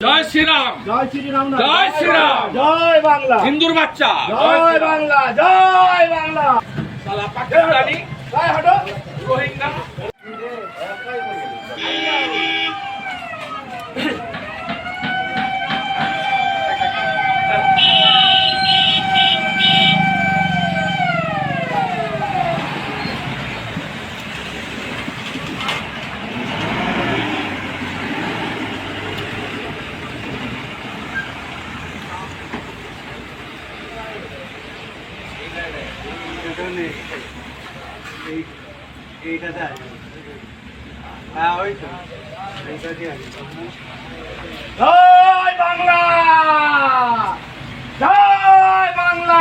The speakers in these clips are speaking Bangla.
জয় শ্রীরাম। জয় শ্রীরাম জয় শ্রীরাম। জয় বাংলা। হিন্দুর বাচ্চা। জয় বাংলা জয় বাংলা। সালা আছে হ্যাঁ ওই তো। জয় বাংলা জয় বাংলা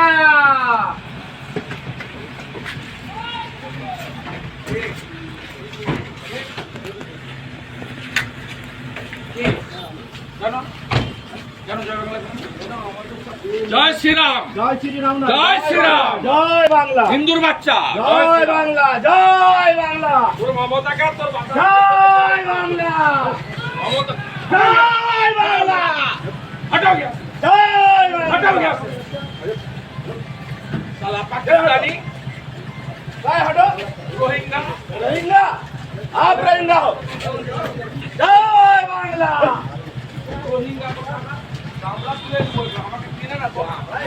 কেন কেন জয় শ্রীরাম। জয় শ্রীরাম জয় শ্রীরাম। জয় বাংলা। হিন্দুর বাচ্চা। জয় বাংলা। জয় বাংলা। তোর মমতাকে তোর জয় বাংলা। মমতা জয় বাংলা।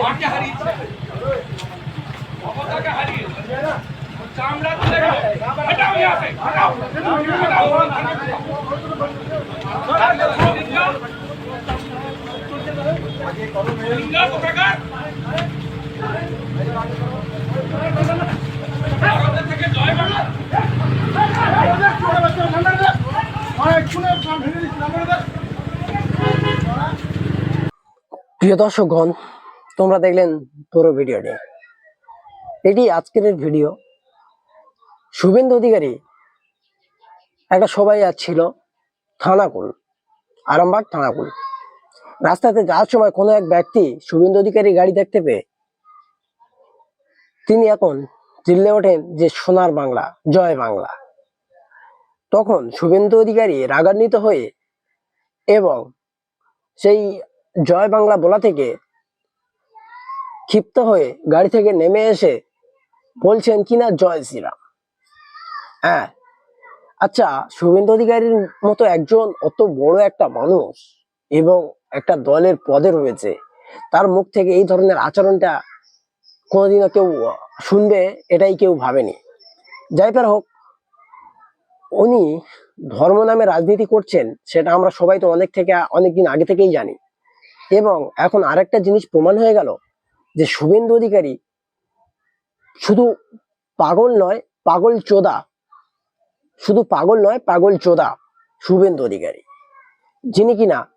আমাকে হারিয়েছে মমতাকে হারিয়েছে চামড়া তুলে হটাও গিয়া से হটাও হটাও রোহিঙ্গা কোথাকার ভারতের থেকে জয় বাংলা প্রিয় দর্শকগণ, তোমরা দেখলেন পুরো ভিডিওটি। এটি আজকের ভিডিও। শুভেন্দু অধিকারী, একটা সবাই ছিল থানাকুল, আরামবাগ থানাকুল। রাস্তাতে যাওয়ার সময় কোনো এক ব্যক্তি শুভেন্দু অধিকারী গাড়ি দেখতে পেয়ে তিনি এখন চিল্লে ওঠেন যে সোনার বাংলা, জয় বাংলা। তখন শুভেন্দু অধিকারী রাগান্বিত হয়ে এবং সেই জয় বাংলা বলা থেকে ক্ষিপ্ত হয়ে গাড়ি থেকে নেমে এসে বলছেন কিনা জয় শ্রীরাম? হ্যাঁ আচ্ছা শুভেন্দু অধিকারীর মতো একজন অত বড় একটা মানুষ এবং একটা দলের পদে রয়েছে, তার মুখ থেকে এই ধরনের আচরণটা কোনোদিনও কেউ শুনবে, এটাই কেউ ভাবেনি। যাই পার হোক, উনি ধর্ম নামে রাজনীতি করছেন, সেটা আমরা সবাই তো অনেক থেকে, অনেকদিন আগে থেকেই জানি। এবং এখন আরেকটা জিনিস প্রমাণ হয়ে গেল যে শুভেন্দু অধিকারী শুধু পাগল নয়, পাগল চোদা। শুধু পাগল নয়, পাগল চোদা শুভেন্দু অধিকারী। যিনি কিনা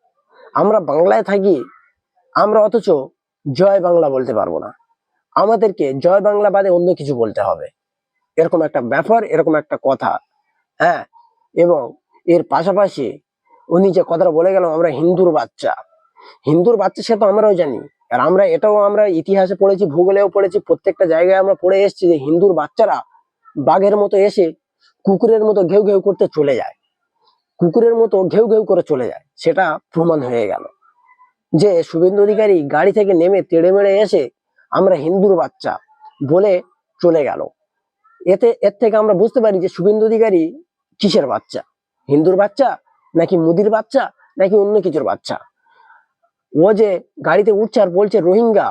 আমরা বাংলায় থাকি, আমরা অথচ জয় বাংলা বলতে পারব না। আমাদেরকে জয় বাংলা বাদে অন্য কিছু বলতে হবে। এরকম একটা ব্যাপার, এরকম একটা কথা হ্যাঁ? এবং এর পাশাপাশি উনি যে কথাটা বলে গেল, আমরা হিন্দুর বাচ্চা। হিন্দুর বাচ্চা সে তো আমরাও জানি। আর আমরা এটাও আমরা ইতিহাসে পড়েছি, ভূগোলেও পড়েছি, প্রত্যেকটা জায়গায় আমরা পড়ে এসেছি যে হিন্দুর বাচ্চারা বাঘের মতো এসে কুকুরের মতো ঘেউ ঘেউ করতে চলে যায়। কুকুরের মতো ঘেউ ঘেউ করে চলে যায়। সেটা প্রমাণ হয়ে গেল যে শুভেন্দু অধিকারী গাড়ি থেকে নেমে তেড়ে মেড়ে এসে আমরা হিন্দুর বাচ্চা বলে চলে গেল। এতে, এর থেকে আমরা বুঝতে পারি যে শুভেন্দু অধিকারী কিসের বাচ্চা? হিন্দুর বাচ্চা নাকি মুদির বাচ্চা নাকি অন্য কিছুর বাচ্চা? ও যে গাড়িতে উঠছে আর বলছে রোহিঙ্গা,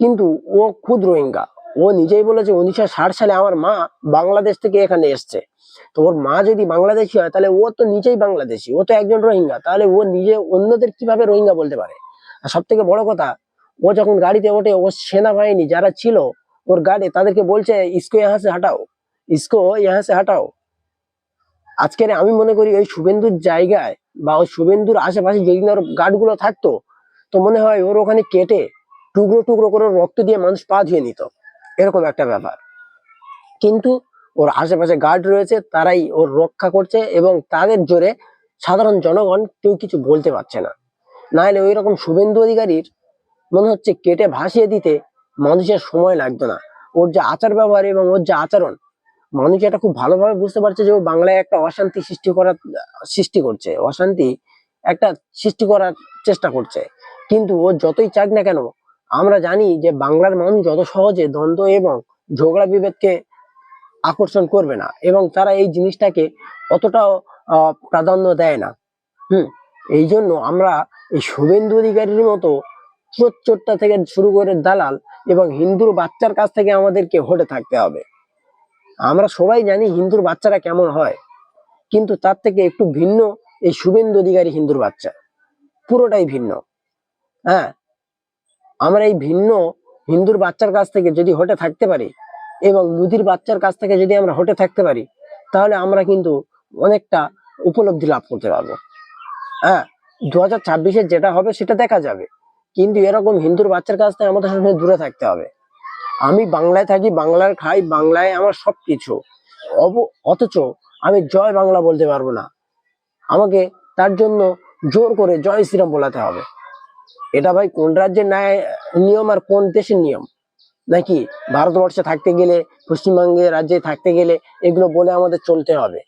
কিন্তু ও খুদ রোহিঙ্গা। ও নিজেই বলেছে উনিশশো ষাট সালে আমার মা বাংলাদেশ থেকে এখানে এসছে। তো ওর মা যদি বাংলাদেশি হয়, তাহলে ও তো নিজেই বাংলাদেশি, ও তো একজন রোহিঙ্গা। তাহলে ও নিজে অন্যদের কীভাবে রোহিঙ্গা বলতে পারে? আর সব থেকে বড় কথা, ও যখন গাড়িতে ওঠে, ও সেনাবাহিনী যারা ছিল, ওর গাড়ি তাদেরকে বলছে, ইসকো ইহা সে হাঁটাও, ইসকো ইহা সে হাঁটাও। আজকের আমি মনে করি ওই শুভেন্দুর জায়গায় বা ওই শুভেন্দুর আশেপাশে যেদিন ওর গার্ডগুলো থাকতো, তো মনে হয় ওর ওখানে কেটে টুকরো টুকরো করে রক্ত দিয়ে মানুষ পা ধুয়ে নিত। এরকম একটা ব্যাপার। কিন্তু ওর আশেপাশে গার্ড রয়েছে, তারাই ওর রক্ষা করছে এবং তাদের জোরে সাধারণ জনগণ কেউ কিছু বলতে পারছে না। না হলে ওই রকম শুভেন্দু অধিকারীর মনে হচ্ছে কেটে ভাসিয়ে দিতে মানুষের সময় লাগতো না। ওর যে আচার ব্যবহার এবং ওর যে আচরণ মানুষ এটা খুব ভালোভাবে বুঝতে পারছে যে ও বাংলায় একটা অশান্তি সৃষ্টি করার, সৃষ্টি করছে। অশান্তি একটা সৃষ্টি করার চেষ্টা করছে। কিন্তু ও যতই চাক না কেন, আমরা জানি যে বাংলার মানুষ যত সহজে দ্বন্দ্ব এবং ঝগড়া বিভেদকে আকর্ষণ করবে না এবং তারা এই জিনিসটাকে অতটাও প্রাধান্য দেয় না। হুম, এই জন্য আমরা এই শুভেন্দু অধিকারীর মতো চোর চোরটা থেকে শুরু করে দালাল এবং হিন্দুর বাচ্চার কাছ থেকে আমাদেরকে হটে থাকতে হবে। আমরা সবাই জানি হিন্দুর বাচ্চারা কেমন হয়, কিন্তু তার থেকে একটু ভিন্ন এই শুভেন্দু অধিকারী হিন্দুর বাচ্চা। পুরোটাই ভিন্ন। হ্যাঁ আমরা এই ভিন্ন হিন্দুর বাচ্চার কাছ থেকে যদি হটে থাকতে পারি এবং মুদির বাচ্চার কাছ থেকে যদি আমরা হটে থাকতে পারি, তাহলে আমরা কিন্তু অনেকটা উপলব্ধি লাভ করতে পারব। হ্যাঁ দু হাজার যেটা হবে সেটা দেখা যাবে। কিন্তু এরকম হিন্দুর বাচ্চার কাছ থেকে আমাদের সঙ্গে দূরে থাকতে হবে। আমি বাংলায় থাকি, বাংলার খাই, বাংলায় আমার সবকিছু। অব- অথচ আমি জয় বাংলা বলতে পারব না। আমাকে তার জন্য জোর করে জয় শ্রীরাম বলাতে হবে। এটা ভাই কোন রাজ্যের ন্যায়, নিয়ম আর কোন দেশের নিয়ম? নাকি ভারতবর্ষে থাকতে গেলে, পশ্চিমবঙ্গে রাজ্যে থাকতে গেলে এগুলো বলে আমাদের চলতে হবে?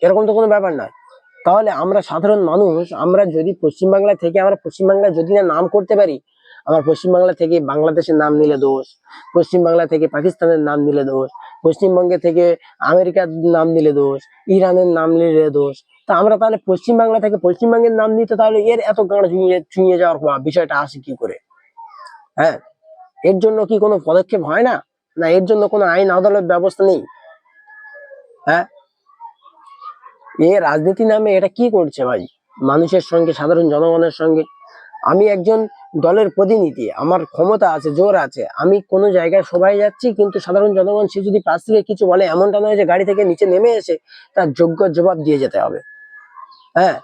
এরকম তো কোনো ব্যাপার নয়। তাহলে আমরা সাধারণ মানুষ, আমরা যদি পশ্চিমবাংলা থেকে, আমরা পশ্চিমবাংলা যদি না নাম করতে পারি আমার পশ্চিমবাংলা থেকে বাংলাদেশের নাম নিলে দোষ, পশ্চিমবাংলা থেকে পাকিস্তানের নাম নিলে দোষ, পশ্চিমবঙ্গে থেকে আমেরিকার নাম নিলে দোষ, ইরানের নাম নিলে দোষ। তা আমরা তাহলে পশ্চিমবাংলা থেকে পশ্চিমবঙ্গের নাম নিতে তাহলে এর এত গাঁড় চুইয়ে ছুঁয়ে যাওয়ার বিষয়টা আসে কি করে? হ্যাঁ? এর জন্য কি কোনো পদক্ষেপ হয় না? না, এর জন্য কোনো আইন, আদালত ব্যবস্থা নেই? হ্যাঁ? এ রাজনীতি নামে এটা কি করছে ভাই? মানুষের সঙ্গে, সাধারণ জনগণের সঙ্গে আমি একজন দলের প্রতিনিধি, আমার ক্ষমতা আছে, জোর আছে, আমি কোনো জায়গায় সবাই যাচ্ছি, কিন্তু সাধারণ জনগণ সে যদি পাশ থেকে কিছু বলে, এমনটা নয় যে গাড়ি থেকে নিচে নেমে এসে তার যোগ্য জবাব দিয়ে যেতে হবে। হ্যাঁ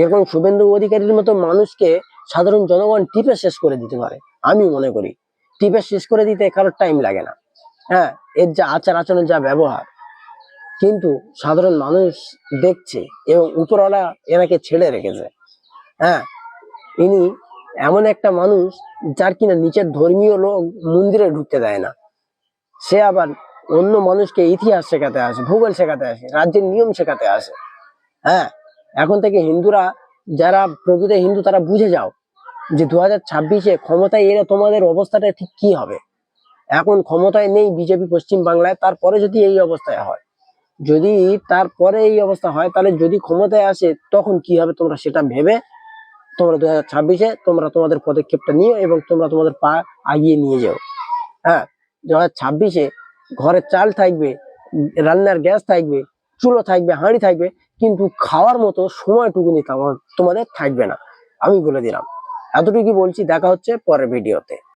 এরকম শুভেন্দু অধিকারীর মতো মানুষকে সাধারণ জনগণ টিপে শেষ করে দিতে পারে, আমি মনে করি। টিপে শেষ করে দিতে কারোর টাইম লাগে না। হ্যাঁ এর যা আচার আচরণের যা ব্যবহার, কিন্তু সাধারণ মানুষ দেখছে এবং উপরওয়ালা এনাকে ছেড়ে রেখেছে। হ্যাঁ ইনি এমন একটা মানুষ যার কিনা নিচের ধর্মীয় লোক মন্দিরে ঢুকতে দেয় না। সে আবার অন্য মানুষকে ইতিহাস শেখাতে আসে, ভূগোল শেখাতে আসে, রাজ্যের নিয়ম শেখাতে আসে। হ্যাঁ এখন থেকে হিন্দুরা, যারা প্রকৃত হিন্দু, তারা বুঝে যাও যে দু হাজার ছাব্বিশে ক্ষমতায় এলে তোমাদের অবস্থাটা ঠিক কি হবে। এখন ক্ষমতায় নেই বিজেপি পশ্চিম বাংলায়, তারপরে যদি এই অবস্থায় হয়। যদি তারপরে এই অবস্থা হয়, তাহলে যদি ক্ষমতায় আসে, তখন কি হবে তোমরা সেটা ভেবে তোমরা দু হাজার ছাব্বিশে তোমরা তোমাদের পদক্ষেপটা নিও এবং তোমরা তোমাদের পা আগিয়ে নিয়ে যাও। হ্যাঁ দু হাজার ছাব্বিশে ঘরের চাল থাকবে, রান্নার গ্যাস থাকবে, চুলো থাকবে, হাঁড়ি থাকবে, কিন্তু খাওয়ার মতো সময়টুকু নিতে তোমাদের থাকবে না। আমি বলে দিলাম। এতটুকুই বলছি, দেখা হচ্ছে পরের ভিডিওতে।